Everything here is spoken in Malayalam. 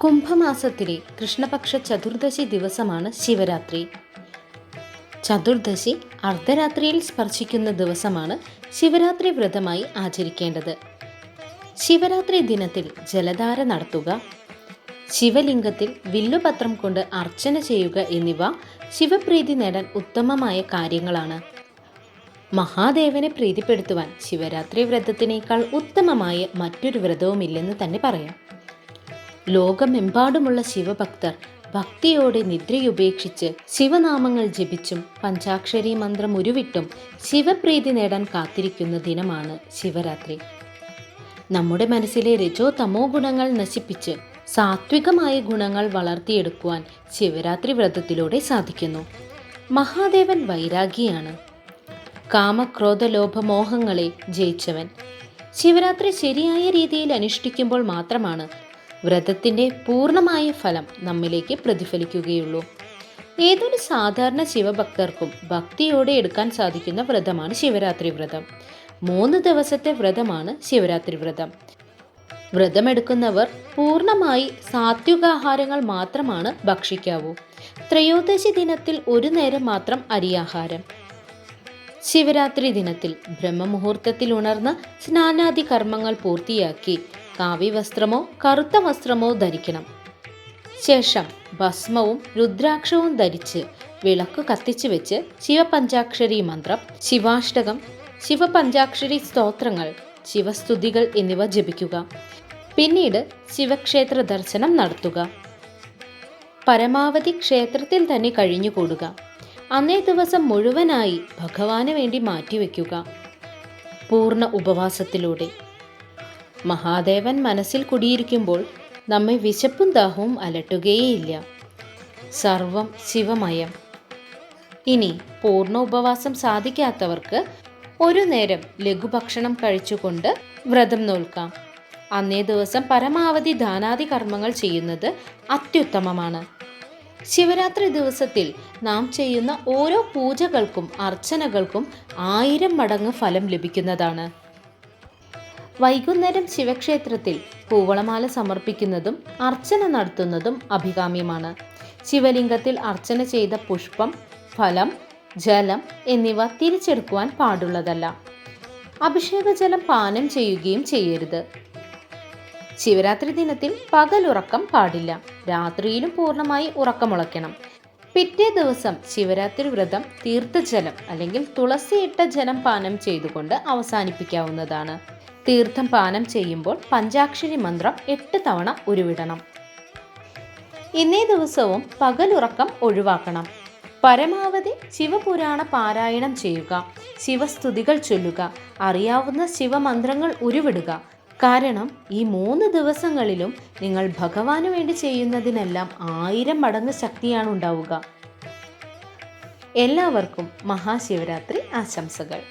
കുംഭമാസത്തിലെ കൃഷ്ണപക്ഷ ചതുർദശി ദിവസമാണ് ശിവരാത്രി. ചതുർദശി അർദ്ധരാത്രിയിൽ സ്പർശിക്കുന്ന ദിവസമാണ് ശിവരാത്രി വ്രതമായി ആചരിക്കേണ്ടത്. ശിവരാത്രി ദിനത്തിൽ ജലധാര നടത്തുക ശിവലിംഗത്തിൽ വില്ലുപത്രം കൊണ്ട് അർച്ചന ചെയ്യുക എന്നിവ ശിവപ്രീതി നേടാൻ ഉത്തമമായ കാര്യങ്ങളാണ്. മഹാദേവനെ പ്രീതിപ്പെടുത്തുവാൻ ശിവരാത്രി വ്രതത്തിനേക്കാൾ ഉത്തമമായ മറ്റൊരു വ്രതവുമില്ലെന്ന് തന്നെ പറയാം. ലോകമെമ്പാടുമുള്ള ശിവഭക്തർ ഭക്തിയോടെ നിദ്രയുപേക്ഷിച്ച് ശിവനാമങ്ങൾ ജപിച്ചും പഞ്ചാക്ഷരി മന്ത്രം ഉരുവിട്ടും ശിവപ്രീതി നേടാൻ കാത്തിരിക്കുന്ന ദിനമാണ് ശിവരാത്രി. നമ്മുടെ മനസ്സിലെ രജോ തമോ ഗുണങ്ങൾ നശിപ്പിച്ച് സാത്വികമായ ഗുണങ്ങൾ വളർത്തിയെടുക്കുവാൻ ശിവരാത്രി വ്രതത്തിലൂടെ സാധിക്കുന്നു. മഹാദേവൻ വൈരാഗിയാണ്. കാമക്രോധ ലോഭമോഹങ്ങളെ ജയിച്ചവൻ. ശിവരാത്രി ശരിയായ രീതിയിൽ അനുഷ്ഠിക്കുമ്പോൾ മാത്രമാണ് വ്രതത്തിന്റെ പൂർണമായ ഫലം നമ്മിലേക്ക് പ്രതിഫലിക്കുകയുള്ളൂ. ഏതൊരു സാധാരണ ശിവഭക്തർക്കും ഭക്തിയോടെ എടുക്കാൻ സാധിക്കുന്ന വ്രതമാണ് ശിവരാത്രി വ്രതം. മൂന്ന് ദിവസത്തെ വ്രതമാണ് ശിവരാത്രി വ്രതം. വ്രതമെടുക്കുന്നവർ പൂർണമായി സാത്വികാഹാരങ്ങൾ മാത്രമാണ് ഭക്ഷിക്കാവൂ. ത്രയോദശി ദിനത്തിൽ ഒരു നേരം മാത്രം അരിയാഹാരം. ശിവരാത്രി ദിനത്തിൽ ബ്രഹ്മമുഹൂർത്തത്തിൽ ഉണർന്ന് സ്നാനാദി കർമ്മങ്ങൾ പൂർത്തിയാക്കി കാവ്യവസ്ത്രമോ കറുത്ത വസ്ത്രമോ ധരിക്കണം. ശേഷം ഭസ്മവും രുദ്രാക്ഷവും ധരിച്ച് വിളക്ക് കത്തിച്ചു വെച്ച് ശിവപഞ്ചാക്ഷരി മന്ത്രം ശിവാഷ്ടകം ശിവപഞ്ചാക്ഷരി സ്തോത്രങ്ങൾ ശിവസ്തുതികൾ എന്നിവ ജപിക്കുക. പിന്നീട് ശിവക്ഷേത്ര ദർശനം നടത്തുക. പരമാവധി ക്ഷേത്രത്തിൽ തന്നെ കഴിഞ്ഞുകൂടുക. അന്നേ ദിവസം മുഴുവനായി ഭഗവാന് വേണ്ടി മാറ്റിവെക്കുക. പൂർണ ഉപവാസത്തിലൂടെ മഹാദേവൻ മനസ്സിൽ കുടിയിരിക്കുമ്പോൾ നമ്മെ വിശപ്പും ദാഹവും അലട്ടുകയേയില്ല. സർവം ശിവമയം. ഇനി പൂർണ ഉപവാസം സാധിക്കാത്തവർക്ക് ഒരു നേരം ലഘുഭക്ഷണം കഴിച്ചുകൊണ്ട് വ്രതം നോൽക്കാം. അന്നേ ദിവസം പരമാവധി ദാനാദി കർമ്മങ്ങൾ ചെയ്യുന്നത് അത്യുത്തമമാണ്. ശിവരാത്രി ദിവസത്തിൽ നാം ചെയ്യുന്ന ഓരോ പൂജകൾക്കും അർച്ചനകൾക്കും ആയിരം മടങ്ങ് ഫലം ലഭിക്കുന്നതാണ്. വൈകുന്നേരം ശിവക്ഷേത്രത്തിൽ പൂവളമാല സമർപ്പിക്കുന്നതും അർച്ചന നടത്തുന്നതും അഭികാമ്യമാണ്. ശിവലിംഗത്തിൽ അർച്ചന ചെയ്ത പുഷ്പം ഫലം ജലം എന്നിവ തിരിച്ചെടുക്കുവാൻ പാടുള്ളതല്ല. അഭിഷേക ജലം പാനം ചെയ്യുകയും ചെയ്യരുത്. ശിവരാത്രി ദിനത്തിൽ പകലുറക്കം പാടില്ല. രാത്രിയിലും പൂർണമായി ഉറക്കമുളയ്ക്കണം. പിറ്റേ ദിവസം ശിവരാത്രി വ്രതം തീർത്ഥജലം അല്ലെങ്കിൽ തുളസിയിട്ട ജലം പാനം ചെയ്തുകൊണ്ട് അവസാനിപ്പിക്കാവുന്നതാണ്. തീർത്ഥം പാനം ചെയ്യുമ്പോൾ പഞ്ചാക്ഷരി മന്ത്രം എട്ട് തവണ ഉരുവിടണം. ഇന്നേ ദിവസവും പകലുറക്കം ഒഴിവാക്കണം. പരമാവധി ശിവപുരാണ പാരായണം ചെയ്യുക. ശിവസ്തുതികൾ ചൊല്ലുക. അറിയാവുന്ന ശിവമന്ത്രങ്ങൾ ഉരുവിടുക. കാരണം ഈ മൂന്ന് ദിവസങ്ങളിലും നിങ്ങൾ ഭഗവാന് വേണ്ടി ചെയ്യുന്നതിനെല്ലാം ആയിരം മടങ്ങ് ശക്തിയാണ് ഉണ്ടാവുക. എല്ലാവർക്കും മഹാശിവരാത്രി ആശംസകൾ.